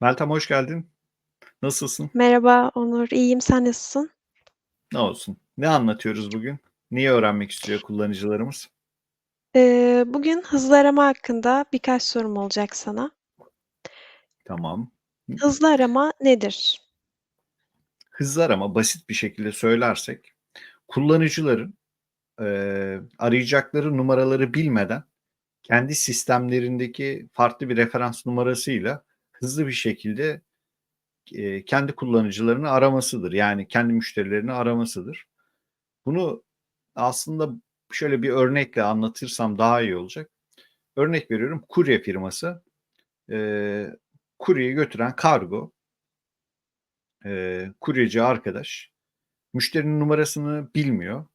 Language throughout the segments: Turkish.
Meltem hoş geldin. Nasılsın? Merhaba Onur, iyiyim. Sen nasılsın? Ne olsun. Ne anlatıyoruz bugün? Neyi öğrenmek istiyor kullanıcılarımız? Eee, bugün hızlı arama hakkında birkaç sorum olacak sana. Tamam. Hızlı arama nedir? Hızlı arama basit bir şekilde söylersek kullanıcıların eee, arayacakları numaraları bilmeden kendi sistemlerindeki farklı bir referans numarasıyla hızlı bir şekilde eee, kendi kullanıcılarını aramasıdır. Yani kendi müşterilerini aramasıdır. Bunu aslında şöyle bir örnekle anlatırsam daha iyi olacak. Örnek veriyorum kurye firması e, kuryeyi götüren kargo e, kuryeci arkadaş müşterinin numarasını bilmiyor.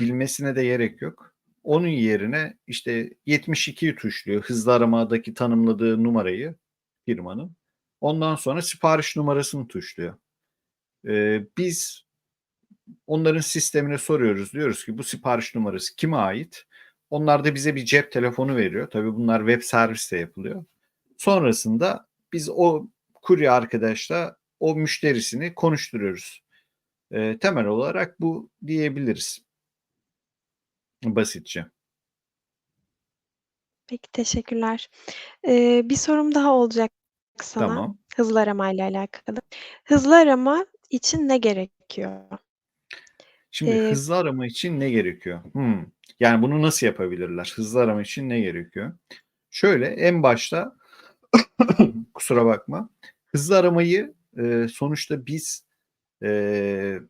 Bilmesine de gerek yok. Onun yerine işte 72'yi tuşluyor. Hızlı aramadaki tanımladığı numarayı firmanın. Ondan sonra sipariş numarasını tuşluyor. E, biz onların sistemine soruyoruz. Diyoruz ki bu sipariş numarası kime ait? Onlar da bize bir cep telefonu veriyor. Tabii bunlar web serviste yapılıyor. Sonrasında biz o kurye arkadaşla o müşterisini konuşturuyoruz. E, temel olarak bu diyebiliriz. Basitçe. Peki, teşekkürler. Eee, bir sorum daha olacak sana Tamam. hızlı aramayla alakalı. Hızlı arama için ne gerekiyor? Şimdi Eee hızlı arama için ne gerekiyor? Hımm. Yani bunu nasıl yapabilirler? Hızlı arama için ne gerekiyor? Şöyle en başta kusura bakma. Hızlı aramayı, eee, sonuçta biz, eee,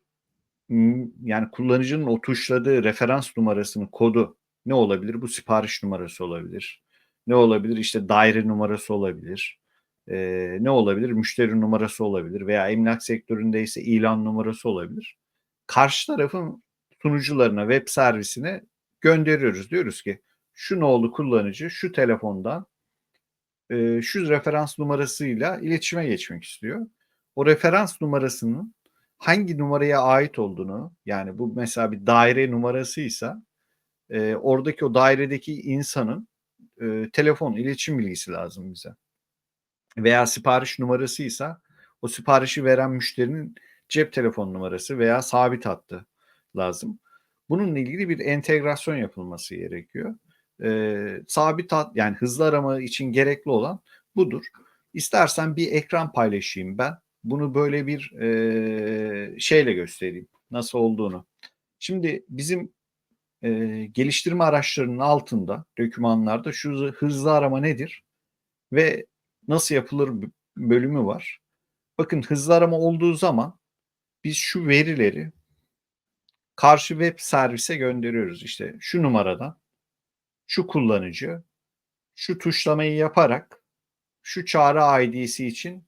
ımm, yani kullanıcının o tuşladığı referans numarasının kodu ne olabilir? Bu sipariş numarası olabilir. Ne olabilir? İşte daire numarası olabilir. Eee, ne olabilir? Müşteri numarası olabilir veya emlak sektöründeyse ilan numarası olabilir. Karşı tarafın sunucularına, web servisine gönderiyoruz. Diyoruz ki şu nolu kullanıcı şu telefondan eee, şu referans numarasıyla iletişime geçmek istiyor. O referans numarasının hangi numaraya ait olduğunu yani bu mesela bir daire numarasıysa eee, oradaki o dairedeki insanın eee, telefon iletişim bilgisi lazım bize. Veya sipariş numarasıysa o siparişi veren müşterinin cep telefon numarası veya sabit hattı lazım. Bununla ilgili bir entegrasyon yapılması gerekiyor. Eee, sabit hat yani hızlı arama için gerekli olan budur. İstersen bir ekran paylaşayım ben. Bunu böyle bir eee, şeyle göstereyim nasıl olduğunu. Şimdi bizim eee, geliştirme araçlarının altında dokümanlarda şu hızlı arama nedir ve nasıl yapılır bölümü var. Bakın hızlı arama olduğu zaman biz şu verileri karşı web servise gönderiyoruz. İşte şu numaradan şu kullanıcı şu tuşlamayı yaparak şu çağrı ID'si için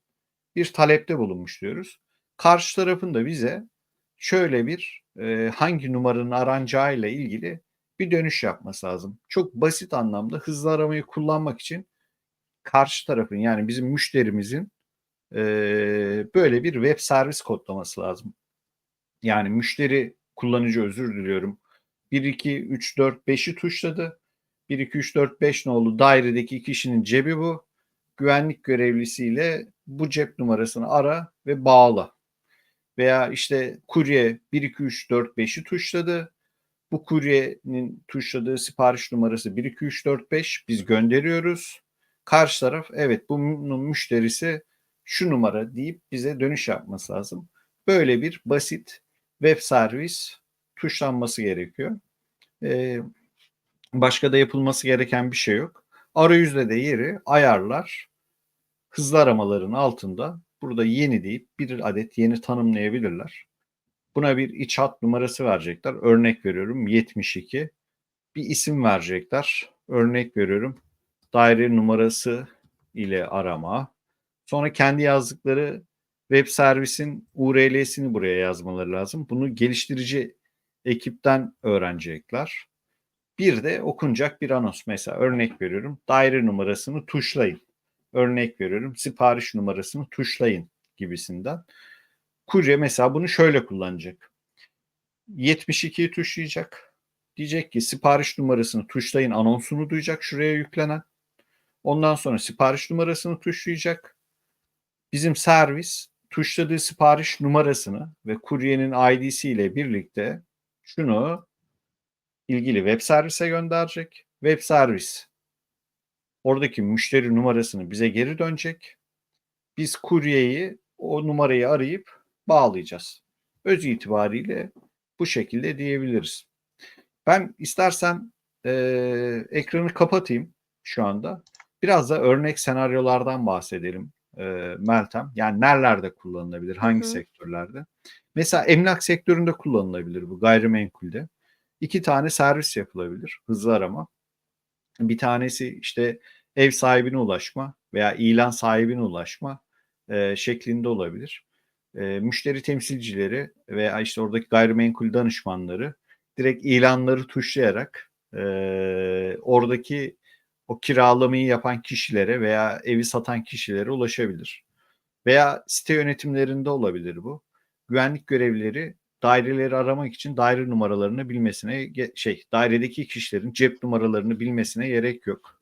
bir talepte bulunmuş diyoruz. Karşı tarafın da bize şöyle bir e, hangi numaranın aranacağıyla ilgili bir dönüş yapması lazım. Çok basit anlamda hızlı aramayı kullanmak için karşı tarafın yani bizim müşterimizin e, böyle bir web servis kodlaması lazım. Yani müşteri kullanıcı özür diliyorum. 1, 2, 3, 4, 5'i tuşladı. 1, 2, 3, 4, 5 nolu dairedeki kişinin cebi bu. Güvenlik görevlisiyle bu cep numarasını ara ve bağla. Veya işte kurye 1, 2, 3, 4, 5'i tuşladı. Bu kuryenin tuşladığı sipariş numarası 1, 2, 3, 4, 5 biz gönderiyoruz. Karşı taraf evet bunun müşterisi şu numara deyip bize dönüş yapması lazım. Böyle bir basit web servis tuşlanması gerekiyor. Ee, başka da yapılması gereken bir şey yok. Arayüzde de yeri ayarlar hızlı aramaların altında burada yeni deyip bir adet yeni tanımlayabilirler. Buna bir iç hat numarası verecekler. Örnek veriyorum 72. Bir isim verecekler. Örnek veriyorum daire numarası ile arama. Sonra kendi yazdıkları web servisin URL'sini buraya yazmaları lazım. Bunu geliştirici ekipten öğrenecekler. Bir de okunacak bir anons. Mesela örnek veriyorum. Daire numarasını tuşlayın. Örnek veriyorum. Sipariş numarasını tuşlayın gibisinden. Kurye mesela bunu şöyle kullanacak. 72'yi tuşlayacak. Diyecek ki sipariş numarasını tuşlayın anonsunu duyacak şuraya yüklenen. Ondan sonra sipariş numarasını tuşlayacak. bizim servis tuşladığı sipariş numarasını ve kuryenin ID'si ile birlikte şunu ilgili web servise gönderecek. Web servis oradaki müşteri numarasını bize geri dönecek. Biz kuryeyi o numarayı arayıp bağlayacağız. Öz itibariyle bu şekilde diyebiliriz. Ben istersen e, ekranı kapatayım şu anda. Biraz da örnek senaryolardan bahsedelim e, Meltem. Yani nerelerde kullanılabilir, hangi Hı sektörlerde? Mesela emlak sektöründe kullanılabilir bu gayrimenkulde. İki tane servis yapılabilir, hızlı arama. Bir tanesi işte ev sahibine ulaşma veya ilan sahibine ulaşma e, şeklinde olabilir. E, müşteri temsilcileri veya işte oradaki gayrimenkul danışmanları direkt ilanları tuşlayarak e, oradaki o kiralamayı yapan kişilere veya evi satan kişilere ulaşabilir. Veya site yönetimlerinde olabilir bu. Güvenlik görevlileri daireleri aramak için daire numaralarını bilmesine şey dairedeki kişilerin cep numaralarını bilmesine gerek yok.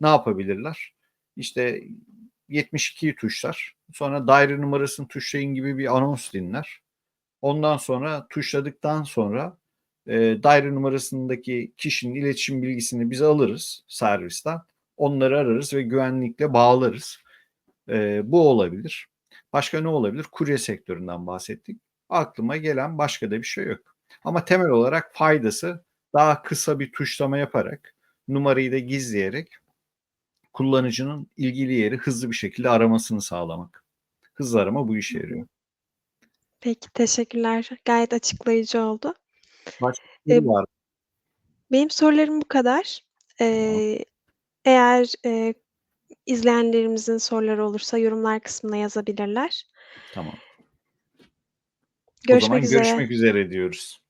Ne yapabilirler? İşte 72'yi tuşlar. Sonra daire numarasını tuşlayın gibi bir anons dinler. Ondan sonra tuşladıktan sonra e, daire numarasındaki kişinin iletişim bilgisini biz alırız servisten. Onları ararız ve güvenlikle bağlarız. E, bu olabilir. Başka ne olabilir? Kurye sektöründen bahsettik. Aklıma gelen başka da bir şey yok. Ama temel olarak faydası daha kısa bir tuşlama yaparak numarayı da gizleyerek kullanıcının ilgili yeri hızlı bir şekilde aramasını sağlamak. Hızlı arama bu işe yarıyor. Peki teşekkürler. Gayet açıklayıcı oldu. Başka ee, var. Benim sorularım bu kadar. Ee, eğer e, izleyenlerimizin soruları olursa yorumlar kısmına yazabilirler. Tamam. Görüşmek o zaman üzere. görüşmek üzere diyoruz.